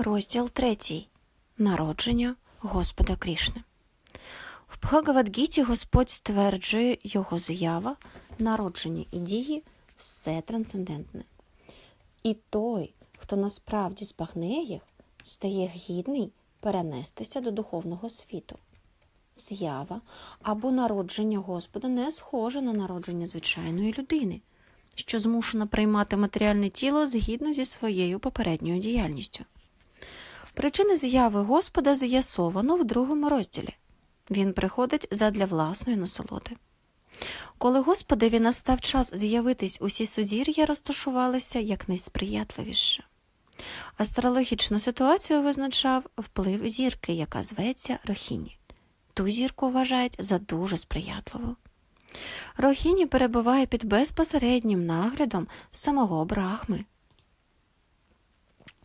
Розділ 3. Народження Господа Крішни. В Бхагавадгіті Господь стверджує його з'ява, народження і дії все трансцендентне. І той, хто насправді збагне їх, стає гідний перенестися до духовного світу. З'ява або народження Господа не схоже на народження звичайної людини, що змушена приймати матеріальне тіло згідно зі своєю попередньою діяльністю. Причини з'яви Господа з'ясовано в другому розділі. Він приходить задля власної насолоди. Коли Господеві настав час з'явитись, усі сузір'я розташувалися якнайсприятливіше. Астрологічну ситуацію визначав вплив зірки, яка зветься Рохіні. Ту зірку вважають за дуже сприятливу. Рохіні перебуває під безпосереднім наглядом самого Брахми.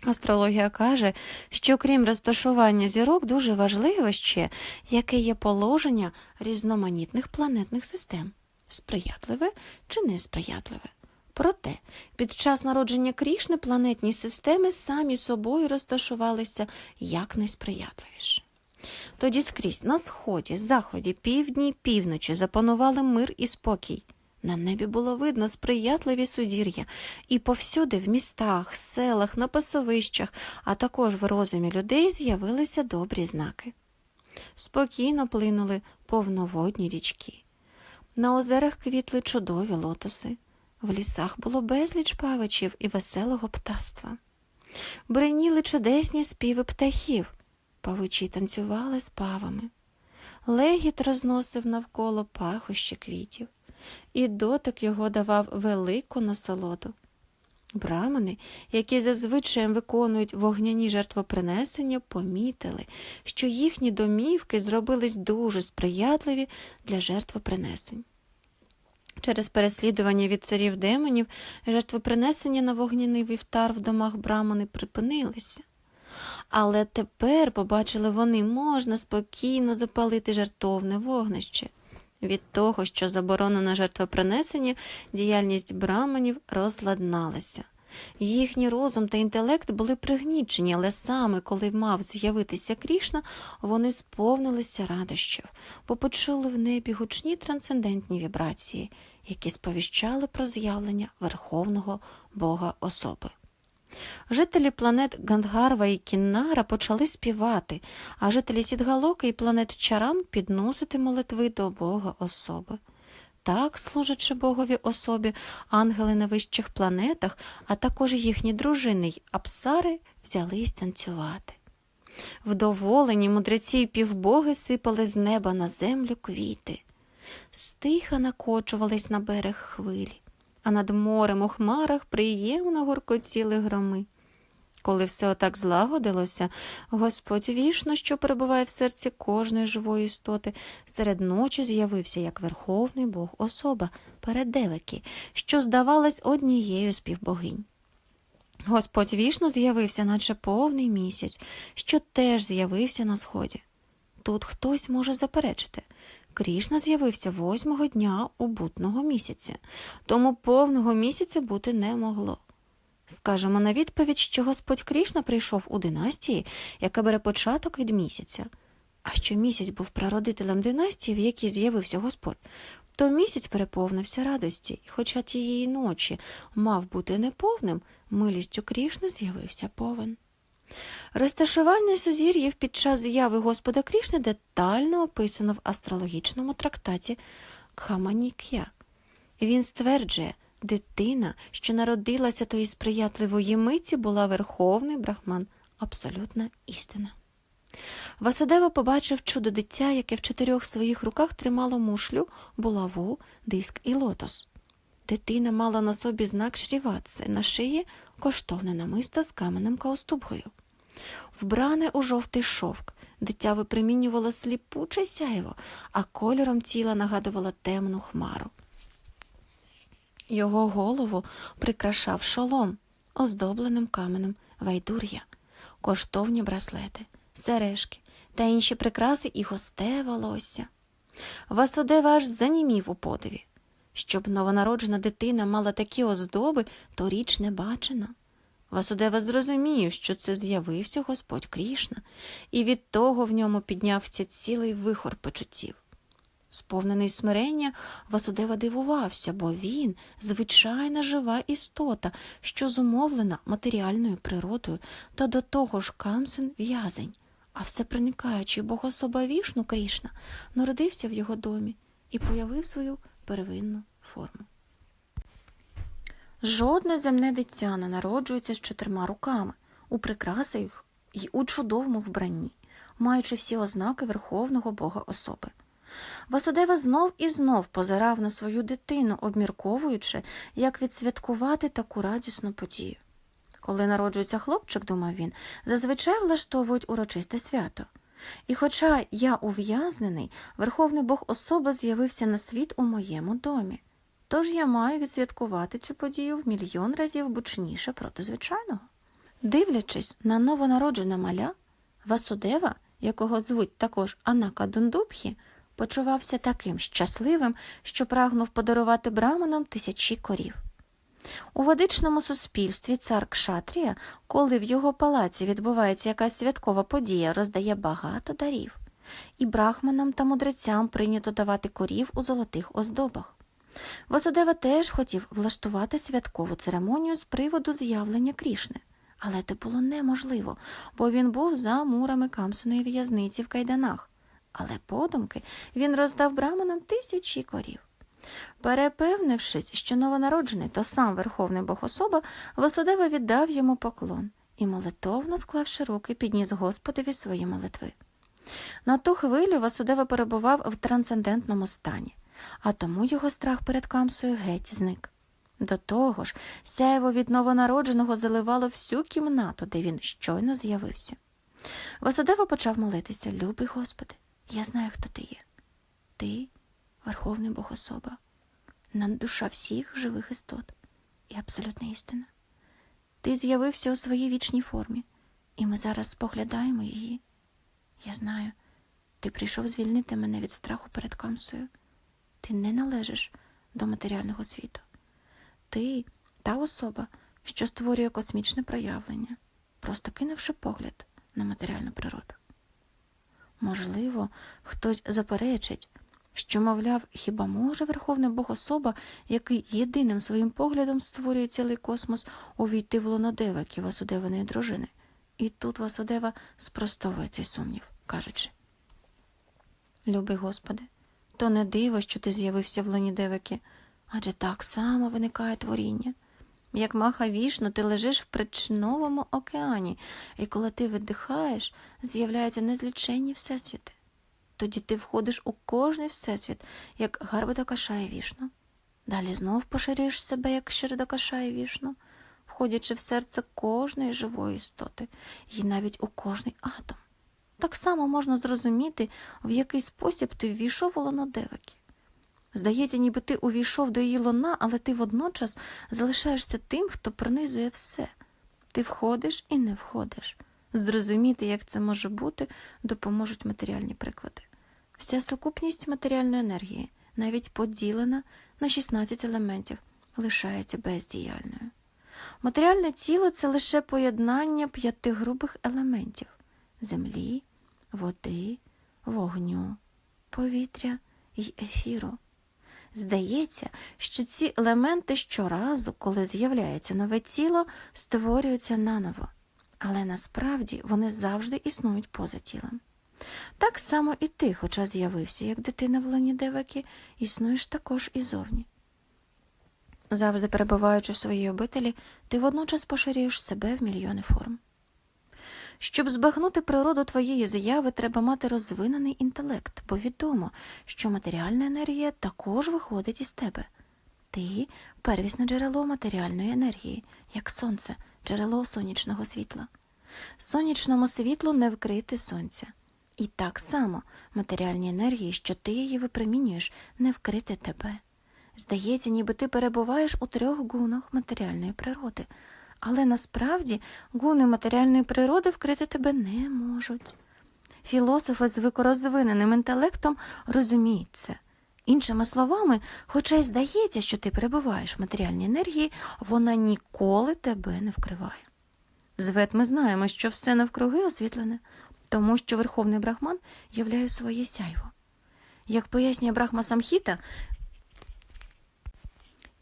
Астрологія каже, що крім розташування зірок, дуже важливо ще, яке є положення різноманітних планетних систем сприятливе чи несприятливе. Проте, під час народження Крішни планетні системи самі собою розташувалися якнайсприятливіше. Тоді скрізь на сході, заході, півдні, півночі запанували мир і спокій. На небі було видно сприятливі сузір'я, і повсюди, в містах, селах, на пасовищах, а також в розумі людей з'явилися добрі знаки. Спокійно плинули повноводні річки. На озерах квітли чудові лотоси, в лісах було безліч павичів і веселого птаства. Бреніли чудесні співи птахів, павичі танцювали з павами. Легіт розносив навколо пахощі квітів і дотик його давав велику насолоду. Брамани, які зазвичай виконують вогняні жертвопринесення, помітили, що їхні домівки зробились дуже сприятливі для жертвопринесень. Через переслідування від царів демонів жертвопринесення на вогняний вівтар в домах брамани припинилися. Але тепер, побачили вони, можна спокійно запалити жертовне вогнище. Від того, що заборонено жертвопринесення, діяльність браманів розладналася. Їхній розум та інтелект були пригнічені, але саме коли мав з'явитися Крішна, вони сповнилися радощів, бо почули в небі гучні трансцендентні вібрації, які сповіщали про з'явлення Верховного Бога особи. Жителі планет Гандгарва і Кіннара почали співати, а жителі Сідгалоки і планет Чаран підносити молитви до Бога особи. Так, служачи Богові особі, ангели на вищих планетах, а також їхні дружини й апсари взялись танцювати. Вдоволені мудреці й півбоги сипали з неба на землю квіти, стиха накочувались на берег хвилі а над морем у хмарах приємно гуркотіли громи. Коли все отак злагодилося, Господь вішно, що перебуває в серці кожної живої істоти, серед ночі з'явився як верховний Бог особа перед Девики, що здавалась однією з півбогинь. Господь вішно з'явився, наче повний місяць, що теж з'явився на сході. Тут хтось може заперечити. Крішна з'явився восьмого дня у бутного місяця, тому повного місяця бути не могло. Скажемо на відповідь, що Господь Крішна прийшов у династії, яка бере початок від місяця. А що місяць був прародителем династії, в якій з'явився Господь, то місяць переповнився радості, і, хоча тієї ночі мав бути неповним, милістю Крішни з'явився повен. Розташування сузір'їв під час з'яви Господа Крішни детально описано в астрологічному трактаті Кхаманік'я. Він стверджує, дитина, що народилася тої сприятливої миті, була верховний брахман, абсолютна істина. Васудева побачив чудо дитя, яке в чотирьох своїх руках тримало мушлю, булаву, диск і лотос. Дитина мала на собі знак шріватси, на шиї коштовне намисто з каменем каустубгою. Вбране у жовтий шовк, дитя випромінювало сліпуче сяєво, а кольором тіла нагадувало темну хмару. Його голову прикрашав шолом, оздобленим каменем вайдур'я, коштовні браслети, сережки та інші прикраси і госте волосся. Васудева аж занімів у подиві. Щоб новонароджена дитина мала такі оздоби, то річ не бачена. Васудева зрозумів, що це з'явився Господь Крішна, і від того в ньому піднявся цілий вихор почуттів. Сповнений смирення, Васудева дивувався, бо він звичайна жива істота, що зумовлена матеріальною природою, та до того ж Камсен в'язень, а все проникаючий богособа Вішну Крішна народився в його домі і появив свою первинну форму. Жодне земне дитя не народжується з чотирма руками, у прикрасах й у чудовому вбранні, маючи всі ознаки верховного Бога особи. Васудева знов і знов позирав на свою дитину, обмірковуючи, як відсвяткувати таку радісну подію. Коли народжується хлопчик, думав він, зазвичай влаштовують урочисте свято. І хоча я ув'язнений, Верховний Бог особа з'явився на світ у моєму домі. Тож я маю відсвяткувати цю подію в мільйон разів бучніше проти звичайного. Дивлячись на новонароджене маля, Васудева, якого звуть також Анака Дундубхі, почувався таким щасливим, що прагнув подарувати браманам тисячі корів. У ведичному суспільстві цар Кшатрія, коли в його палаці відбувається якась святкова подія, роздає багато дарів, і брахманам та мудрецям прийнято давати корів у золотих оздобах. Васудева теж хотів влаштувати святкову церемонію з приводу з'явлення Крішни, але це було неможливо, бо він був за мурами Камсоної в'язниці в кайданах. Але подумки він роздав браманам тисячі корів. Перепевнившись, що новонароджений то сам Верховний Богособа, Васудева віддав йому поклон і, молитовно склавши руки, підніс Господові свої молитви. На ту хвилю Васудева перебував в трансцендентному стані, а тому його страх перед Камсою геть зник. До того ж, сяєво від новонародженого заливало всю кімнату, де він щойно з'явився. Васудева почав молитися Любий Господи, я знаю, хто ти є. Ти Верховний Богособа, наддуша всіх живих істот і абсолютна істина. Ти з'явився у своїй вічній формі, і ми зараз споглядаємо її. Я знаю, ти прийшов звільнити мене від страху перед Камсою. Ти не належиш до матеріального світу. Ти та особа, що створює космічне проявлення, просто кинувши погляд на матеріальну природу. Можливо, хтось заперечить, що, мовляв, хіба може Верховний Бог особа, який єдиним своїм поглядом створює цілий космос, увійти в лоно Деваки, Васудеваної дружини? І тут Васудева спростовує цей сумнів, кажучи Любий Господи, то не диво, що ти з'явився в лоні Деваки, адже так само виникає творіння. Як маха вішно, ти лежиш в причиновому океані, і коли ти видихаєш, з'являються незліченні всесвіти. Тоді ти входиш у кожний всесвіт, як гарбодокашає вішну. Далі знов поширюєш себе, як щиродокашає вішну, входячи в серце кожної живої істоти, і навіть у кожний атом. Так само можна зрозуміти, в який спосіб ти ввійшов у лоно Деваки. Здається, ніби ти увійшов до її лона, але ти водночас залишаєшся тим, хто пронизує все. Ти входиш і не входиш. Зрозуміти, як це може бути, допоможуть матеріальні приклади. Вся сукупність матеріальної енергії, навіть поділена на 16 елементів, лишається бездіяльною. Матеріальне тіло це лише поєднання п'яти грубих елементів землі, води, вогню, повітря й ефіру. Здається, що ці елементи щоразу, коли з'являється нове тіло, створюються наново, але насправді вони завжди існують поза тілом. Так само і ти, хоча з'явився, як дитина в лоні Деваки, існуєш також і зовні. Завжди перебуваючи в своїй обителі, ти водночас поширюєш себе в мільйони форм. Щоб збагнути природу твоєї заяви, треба мати розвинений інтелект, бо відомо, що матеріальна енергія також виходить із тебе. Ти первісне джерело матеріальної енергії, як сонце, джерело сонячного світла. Сонячному світлу не вкрити сонця. І так само матеріальні енергії, що ти її випромінюєш, не вкрити тебе. Здається, ніби ти перебуваєш у трьох гунах матеріальної природи, але насправді гуни матеріальної природи вкрити тебе не можуть. Філософи з викорозвиненим інтелектом розуміють це. Іншими словами, хоча й здається, що ти перебуваєш в матеріальній енергії, вона ніколи тебе не вкриває. З вед ми знаємо, що все навкруги освітлене, тому що Верховний Брахман являє своє сяйво. Як пояснює Брахма Самхіта,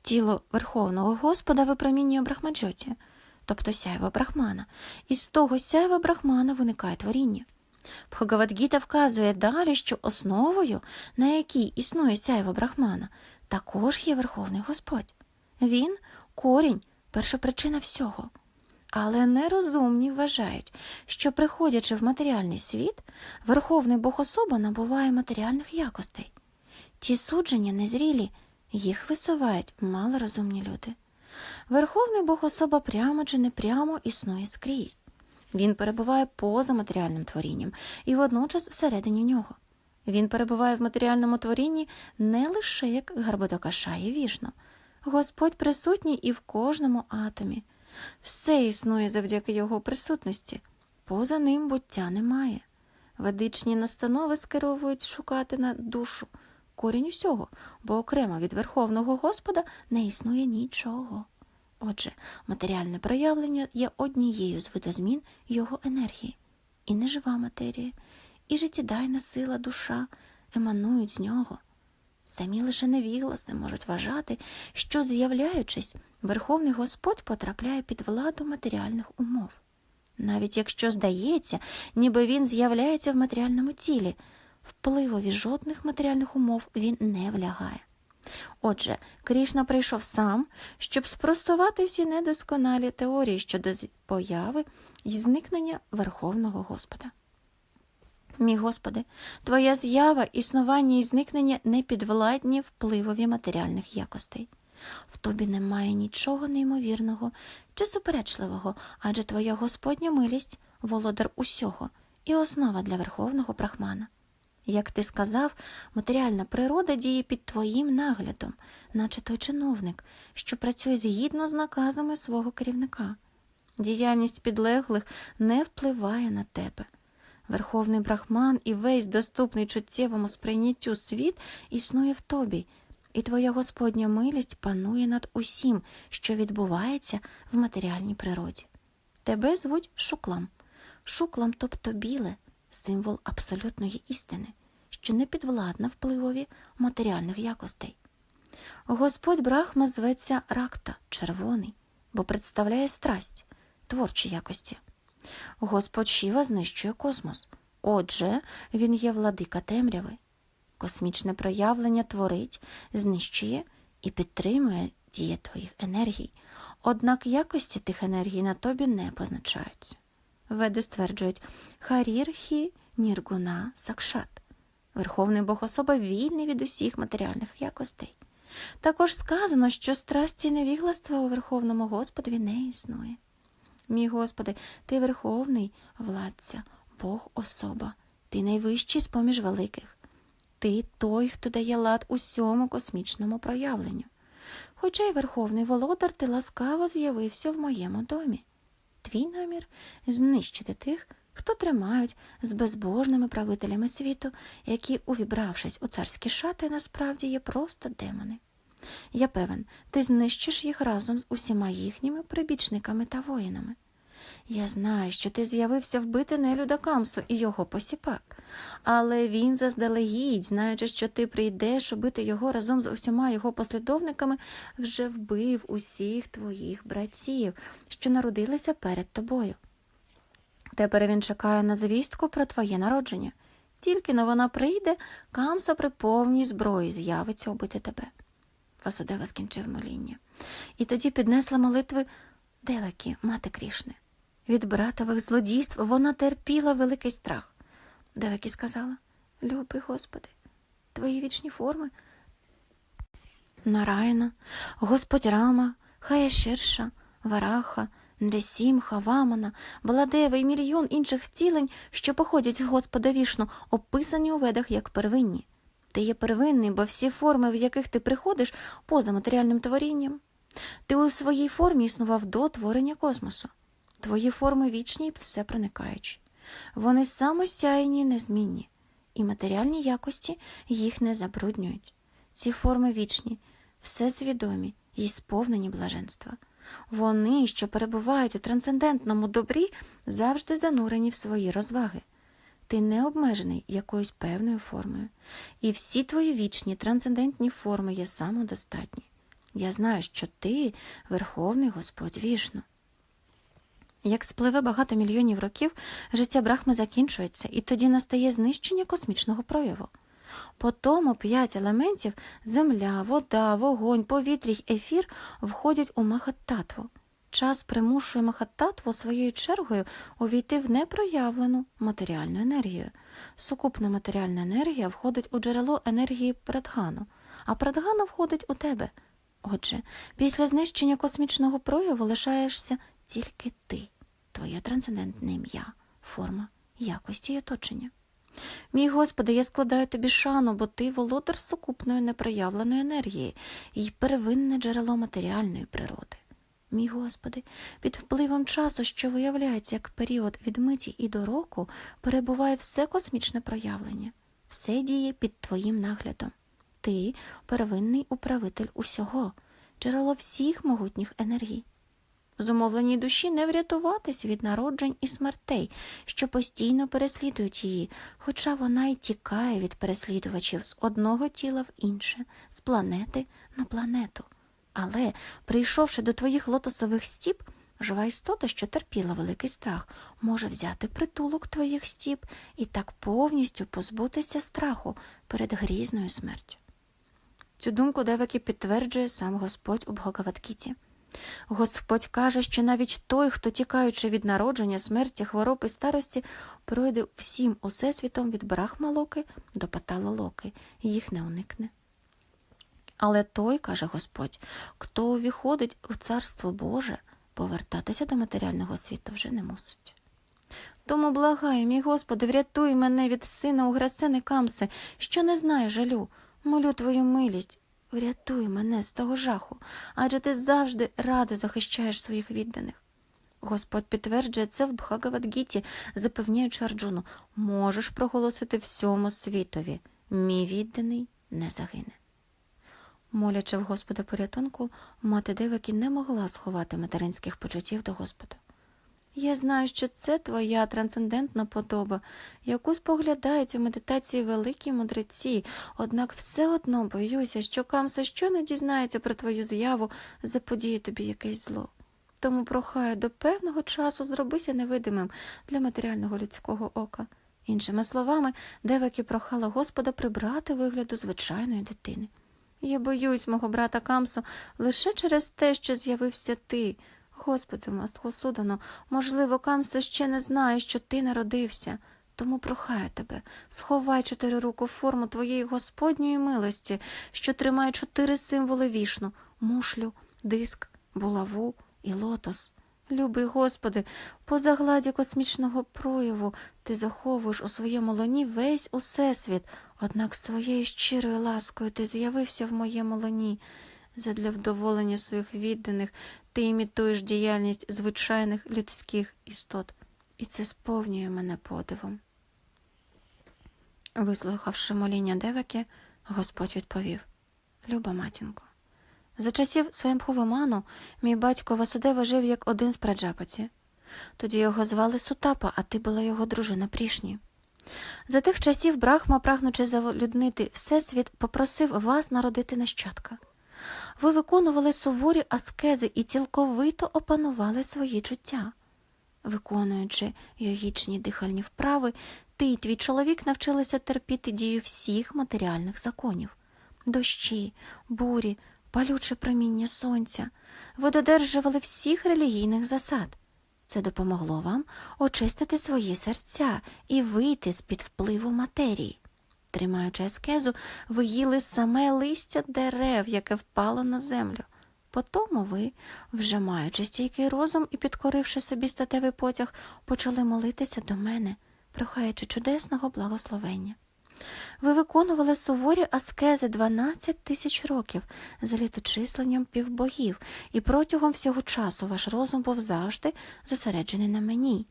тіло Верховного Господа випромінює Брахмаджоті, тобто сяйво Брахмана, і з того сяйва Брахмана виникає творіння. Бхагавадгіта вказує далі, що основою, на якій існує сяйво Брахмана, також є Верховний Господь. Він корінь, першопричина всього. Але нерозумні вважають, що, приходячи в матеріальний світ, Верховний Богособа набуває матеріальних якостей. Ті судження незрілі, їх висувають малорозумні люди. Верховний Богособа прямо чи непрямо існує скрізь. Він перебуває поза матеріальним творінням і водночас всередині нього. Він перебуває в матеріальному творінні не лише як Гарбодокаша і вішно. Господь присутній і в кожному атомі. Все існує завдяки його присутності. Поза ним буття немає. Ведичні настанови скеровують шукати на душу корінь усього, бо окремо від Верховного Господа не існує нічого. Отже, матеріальне проявлення є однією з видозмін його енергії, і нежива матерія, і життєдайна сила душа еманують з нього. Самі лише невігласи можуть вважати, що, з'являючись, Верховний Господь потрапляє під владу матеріальних умов. Навіть якщо здається, ніби він з'являється в матеріальному тілі, впливові жодних матеріальних умов він не влягає. Отже, Крішна прийшов сам, щоб спростувати всі недосконалі теорії щодо появи і зникнення Верховного Господа. Мій Господи, Твоя з'ява, існування і зникнення не підвладні впливові матеріальних якостей. В тобі немає нічого неймовірного чи суперечливого, адже Твоя Господня милість володар усього і основа для Верховного Брахмана. Як ти сказав, матеріальна природа діє під твоїм наглядом, наче той чиновник, що працює згідно з наказами свого керівника. Діяльність підлеглих не впливає на тебе. Верховний брахман і весь доступний чуттєвому сприйняттю світ існує в тобі, і твоя Господня милість панує над усім, що відбувається в матеріальній природі. Тебе звуть Шуклам. Шуклам, тобто біле, символ абсолютної істини, що не підвладна впливові матеріальних якостей. Господь Брахма зветься Ракта, червоний, бо представляє страсть, творчі якості. Господь Шіва знищує космос. Отже, він є владика темряви. Космічне проявлення творить, знищує і підтримує діє твоїх енергій. Однак якості тих енергій на тобі не позначаються. Веди стверджують Харірхі Ніргуна Сакшат. Верховний Бог особа вільний від усіх матеріальних якостей. Також сказано, що страсті і невігластва у Верховному Господові не існує. Мій Господи, Ти верховний владця, Бог особа, Ти найвищий з поміж великих. Ти той, хто дає лад усьому космічному проявленню. Хоча й верховний володар, ти ласкаво з'явився в моєму домі. Твій намір знищити тих, хто тримають з безбожними правителями світу, які, увібравшись у царські шати, насправді є просто демони. Я певен, ти знищиш їх разом з усіма їхніми прибічниками та воїнами. Я знаю, що ти з'явився вбити нелюда Камсу і його посіпак, але він заздалегідь, знаючи, що ти прийдеш убити його разом з усіма його послідовниками, вже вбив усіх твоїх братів, що народилися перед тобою. Тепер він чекає на звістку про твоє народження. Тільки но вона прийде, Камса при повній зброї з'явиться убити тебе. Васудева скінчив моління. І тоді піднесла молитви Делекі, мати Крішни. Від братових злодійств вона терпіла великий страх. Девекі сказала Любий Господи, твої вічні форми. Нараяна, Господь Рама, Хаяширша, Вараха, Нресімха, Вамана, Баладева і мільйон інших втілень, що походять з Господа вішну, описані у ведах як первинні. Ти є первинний, бо всі форми, в яких ти приходиш, поза матеріальним творінням. Ти у своїй формі існував до творення космосу. Твої форми вічні і все проникаючі. Вони самосяйні, незмінні, і матеріальні якості їх не забруднюють. Ці форми вічні, всесвідомі і сповнені блаженства. Вони, що перебувають у трансцендентному добрі, завжди занурені в свої розваги. Ти не обмежений якоюсь певною формою, і всі твої вічні трансцендентні форми є самодостатні. Я знаю, що ти Верховний Господь вішну. Як спливе багато мільйонів років, життя Брахми закінчується, і тоді настає знищення космічного прояву. По тому п'ять елементів земля, вода, вогонь, повітря й ефір входять у Махаттатву. Час примушує Махаттатву своєю чергою увійти в непроявлену матеріальну енергію. Сукупна матеріальна енергія входить у джерело енергії Прадгану, а Прадгана входить у тебе. Отже, після знищення космічного прояву лишаєшся тільки ти, твоє трансцендентне ім'я, форма якості й оточення. Мій Господи, я складаю тобі шану, бо ти володар сукупної непроявленої енергії і первинне джерело матеріальної природи. Мій Господи, під впливом часу, що виявляється як період від миті і до року, перебуває все космічне проявлення, все діє під Твоїм наглядом. Ти первинний управитель усього, джерело всіх могутніх енергій. Зумовленій душі не врятуватись від народжень і смертей, що постійно переслідують її, хоча вона й тікає від переслідувачів з одного тіла в інше, з планети на планету. Але, прийшовши до твоїх лотосових стіп, жива істота, що терпіла великий страх, може взяти притулок твоїх стіп і так повністю позбутися страху перед грізною смертю. Цю думку Деваки підтверджує сам Господь у Бхагавадгіті. Господь каже, що навіть той, хто, тікаючи від народження, смерті, хвороб і старості, пройде всім усесвітом від Брахмалоки до Паталалоки, і їх не уникне. Але той, каже Господь, хто увіходить у Царство Боже, повертатися до матеріального світу вже не мусить. Тому благаю, мій Господи, врятуй мене від сина у Уграсени Камси, що не знає жалю. Молю твою милість, врятуй мене з того жаху, адже ти завжди радо захищаєш своїх відданих. Господь підтверджує це в Бхагавадгіті, запевняючи Арджуну, можеш проголосити всьому світові, мій відданий не загине. Молячи в Господа порятунку, мати Девики не могла сховати материнських почуттів до Господа. Я знаю, що це твоя трансцендентна подоба, яку споглядають у медитації великі мудреці, однак все одно боюся, що Камса щойно дізнається про твою з'яву, заподіє тобі якесь зло. Тому прохаю до певного часу зробися невидимим для матеріального людського ока. Іншими словами, Девакі прохала Господа прибрати вигляду звичайної дитини. Я боюсь мого брата Камсу лише через те, що з'явився ти. Господи, Мастхосудано, можливо, Камса ще не знає, що ти народився. Тому прохаю тебе, сховай чотирируку форму твоєї Господньої милості, що тримає чотири символи вішну мушлю, диск, булаву і лотос. Любий Господи, по загладі космічного прояву ти заховуєш у своєму лоні весь усесвіт, однак своєю щирою ласкою ти з'явився в моєму лоні. Задля вдоволення своїх відданих ти імітуєш діяльність звичайних людських істот, і це сповнює мене подивом. Вислухавши моління Девеки, Господь відповів Люба матінко, за часів Свемхувиману мій батько Васудева жив як один з праджапаті. Тоді його звали Сутапа, а ти була його дружина Прішні. За тих часів Брахма, прагнучи заволюднити Всесвіт, попросив вас народити нащадка. Ви виконували суворі аскези і цілковито опанували свої чуття. Виконуючи йогічні дихальні вправи, ти й твій чоловік навчилися терпіти дію всіх матеріальних законів дощі, бурі, палюче проміння сонця. Ви додержували всіх релігійних засад. Це допомогло вам очистити свої серця і вийти з під впливу матерії. Тримаючи аскезу, ви їли саме листя дерев, яке впало на землю. Потому ви, вже маючи стійкий розум і підкоривши собі статевий потяг, почали молитися до мене, прохаючи чудесного благословення. Ви виконували суворі аскези 12 тисяч років за літочисленням півбогів, і протягом всього часу ваш розум був завжди зосереджений на мені.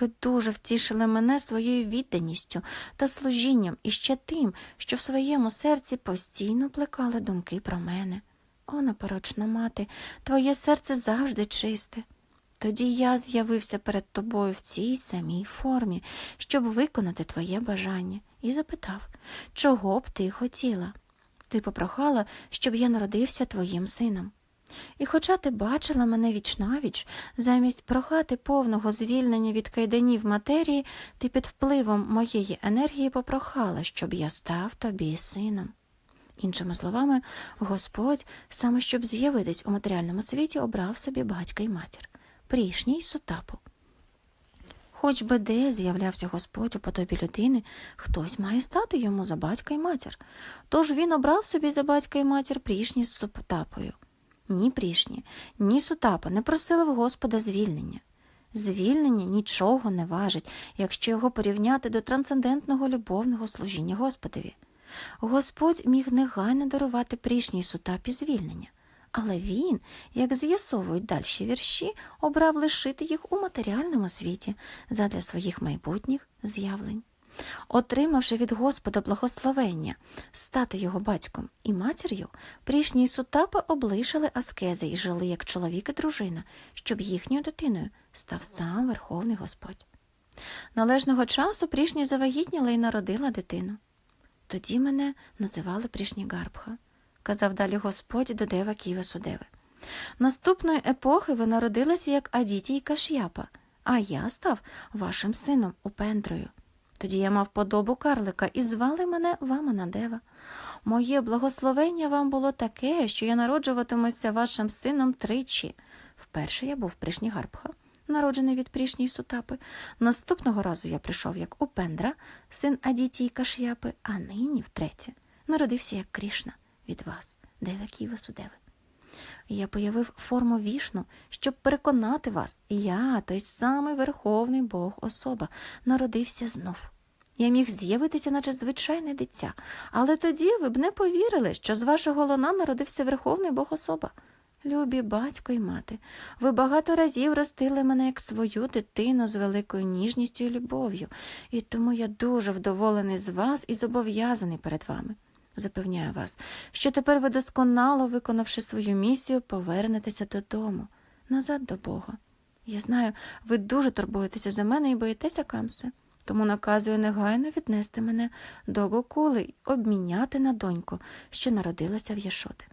Ви дуже втішили мене своєю відданістю та служінням і ще тим, що в своєму серці постійно плекали думки про мене. О, непорочна мати, твоє серце завжди чисте. Тоді я з'явився перед тобою в цій самій формі, щоб виконати твоє бажання, і запитав, чого б ти хотіла? Ти попрохала, щоб я народився твоїм сином. І хоча ти бачила мене вічнавіч, замість прохати повного звільнення від кайданів матерії, ти під впливом моєї енергії попрохала, щоб я став тобі сином. Іншими словами, Господь, саме щоб з'явитись у матеріальному світі, обрав собі батька й матір, прішні й сутапу. Хоч би де з'являвся Господь у подобі людини, хтось має стати йому за батька й матір. Тож він обрав собі за батька й матір прішні з сутапою. Ні прішні, ні сутапа не просили в Господа звільнення. Звільнення нічого не важить, якщо його порівняти до трансцендентного любовного служіння Господові. Господь міг негайно дарувати прішній сутапі звільнення, але він, як з'ясовують дальші вірші, обрав лишити їх у матеріальному світі задля своїх майбутніх з'явлень. Отримавши від Господа благословення стати його батьком і матір'ю, прішні сутапи облишили аскези і жили як чоловік і дружина, щоб їхньою дитиною став сам Верховний Господь. Належного часу прішні завагітніла і народила дитину. Тоді мене називали прішні Гарбха, казав далі Господь до Дева Ківа Судеви. Наступної епохи ви народилися як Адіті й Каш'япа, а я став вашим сином Упендрою. Тоді я мав подобу карлика і звали мене Ваманадева. Моє благословення вам було таке, що я народжуватимуся вашим сином тричі. Вперше я був пришні Гарбха, народжений від прішній сутапи. Наступного разу я прийшов як Упендра, син Адіті й Каш'япи, а нині втретє народився як Крішна від вас, Девакі Васудеви. Я появив форму вішну, щоб переконати вас, я, той самий Верховний Бог особа, народився знов. Я міг з'явитися, наче звичайне дитя, але тоді ви б не повірили, що з вашого лона народився Верховний Бог особа. Любі батько й мати, ви багато разів ростили мене як свою дитину з великою ніжністю і любов'ю, і тому я дуже вдоволений з вас і зобов'язаний перед вами. Запевняю вас, що тепер ви досконало, виконавши свою місію, повернетеся додому, назад до Бога. Я знаю, ви дуже турбуєтеся за мене і боїтеся Камси, тому наказую негайно віднести мене до Гокули й обміняти на доньку, що народилася в Єшоди.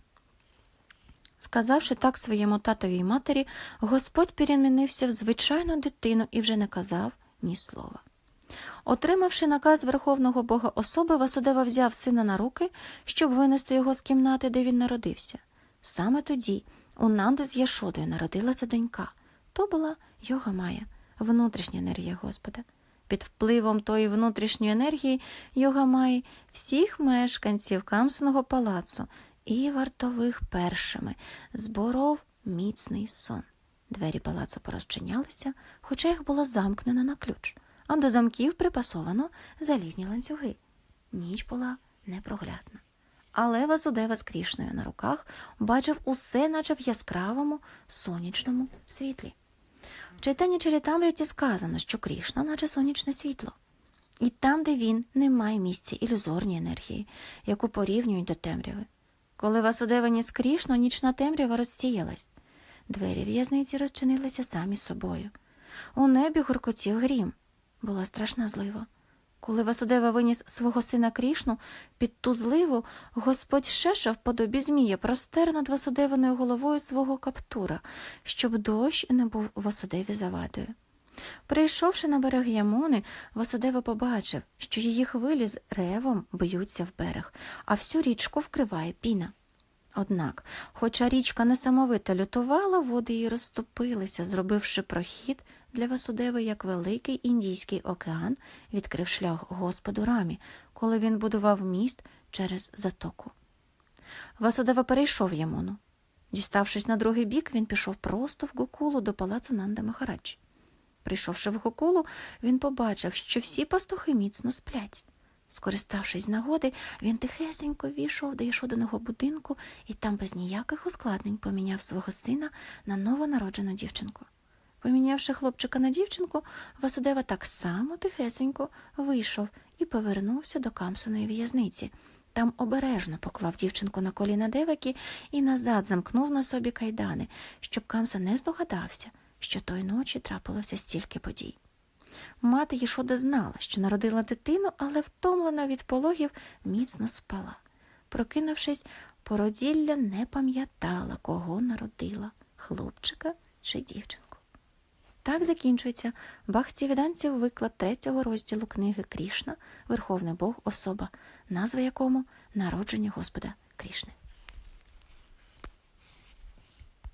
Сказавши так своєму татові й матері, Господь перемінився в звичайну дитину і вже не казав ні слова. Отримавши наказ Верховного Бога особи, Васудева взяв сина на руки, щоб винести його з кімнати, де він народився. Саме тоді у Нанди з Яшодою народилася донька. То була Йога Майя, внутрішня енергія Господа. Під впливом тої внутрішньої енергії Йогамай всіх мешканців Камсеного палацу і вартових першими зборов міцний сон. Двері палацу порозчинялися, хоча їх було замкнено на ключ а до замків припасовано залізні ланцюги. Ніч була непроглядна. Але Васудева з крішною на руках бачив усе, наче в яскравому сонячному світлі. В читанні Чарітамріті сказано, що Крішна, наче сонячне світло. І там, де він, немає місця ілюзорній енергії, яку порівнюють до темряви. Коли Васудева ніс Крішну, нічна темрява розсіялась. Двері в'язниці розчинилися самі собою. У небі гуркотів грім. Була страшна злива. Коли Васудева виніс свого сина Крішну, під ту зливу господь Шеша в подобі змія простер над Васудевиною головою свого каптура, щоб дощ не був Васудеві завадою. Прийшовши на берег Ямони, Васудева побачив, що її хвилі з ревом б'ються в берег, а всю річку вкриває піна. Однак, хоча річка несамовито лютувала, води її розступилися, зробивши прохід для Васудеви як великий Індійський океан відкрив шлях Господу Рамі, коли він будував міст через затоку. Васудева перейшов Ямону. Діставшись на другий бік, він пішов просто в Гокулу до палацу Нанда Махараджі. Прийшовши в Гокулу, він побачив, що всі пастухи міцно сплять. Скориставшись з нагоди, він тихесенько війшов до Єшодиного будинку і там без ніяких ускладнень поміняв свого сина на новонароджену дівчинку. Помінявши хлопчика на дівчинку, Васудева так само тихесенько вийшов і повернувся до Камсоної в'язниці, Там обережно поклав дівчинку на коліна деваки і назад замкнув на собі кайдани, щоб Камса не здогадався, що тої ночі трапилося стільки подій. Мати Єшода знала, що народила дитину, але втомлена від пологів міцно спала. Прокинувшись, породілля не пам'ятала, кого народила хлопчика чи дівчинку. Так закінчується бахтівіданців виклад третього розділу книги Крішна, Верховний Бог особа, назва якому народження Господа Крішни.